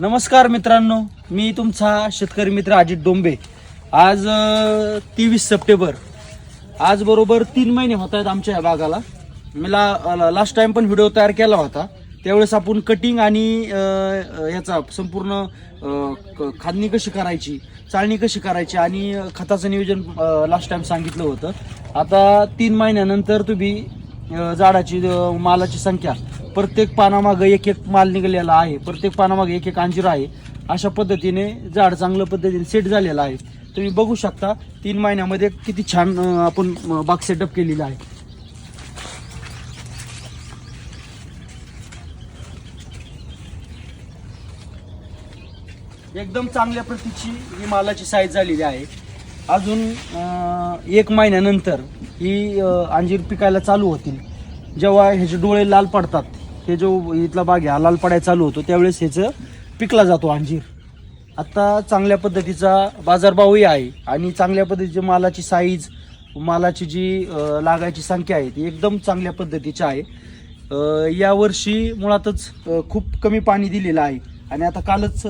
नमस्कार मित्रांनो मी तुमचा शेतकरी मित्र अजित डोंबे. आज तेवीस सप्टेंबर. आज बरोबर तीन महिने होत आहेत आमच्या या बागाला मी ला लास्ट टाइम पण व्हिडिओ तयार केला होता. त्यावेळेस आपण कटिंग आणि याचा संपूर्ण क- खादणी कशी करायची चाळणी कशी करायची आणि खताचं नियोजन लास्ट टाइम सांगितलं होतं. आता तीन महिन्यानंतर तुम्ही झाडाची मालाची संख्या प्रत्येक पानामागं एक एक माल निघालेला आहे. प्रत्येक पानामागं एक एक अंजीर आहे. अशा पद्धतीने झाड चांगल्या पद्धतीने सेट झालेलं आहे. तुम्ही बघू शकता तीन महिन्यामध्ये किती छान आपण बाग सेटअप केलेला आहे. एकदम चांगल्या प्रतीची ही मालाची साईज झालेली आहे. अजून एक महिन्यानंतर ही अंजीर पिकायला चालू होतील. जेव्हा ह्याचे डोळे लाल पडतात हे जो इथला बाग आहे हा लाल पडायला चालू होतो त्यावेळेस ह्याचं पिकला जातो अंजीर. आत्ता चांगल्या पद्धतीचा बाजारभावही आहे आणि चांगल्या पद्धतीची मालाची साईज मालाची जी लागायची संख्या आहे ती एकदम चांगल्या पद्धतीची आहे. यावर्षी मुळातच खूप कमी पाणी दिलेलं आहे. आणि आता कालच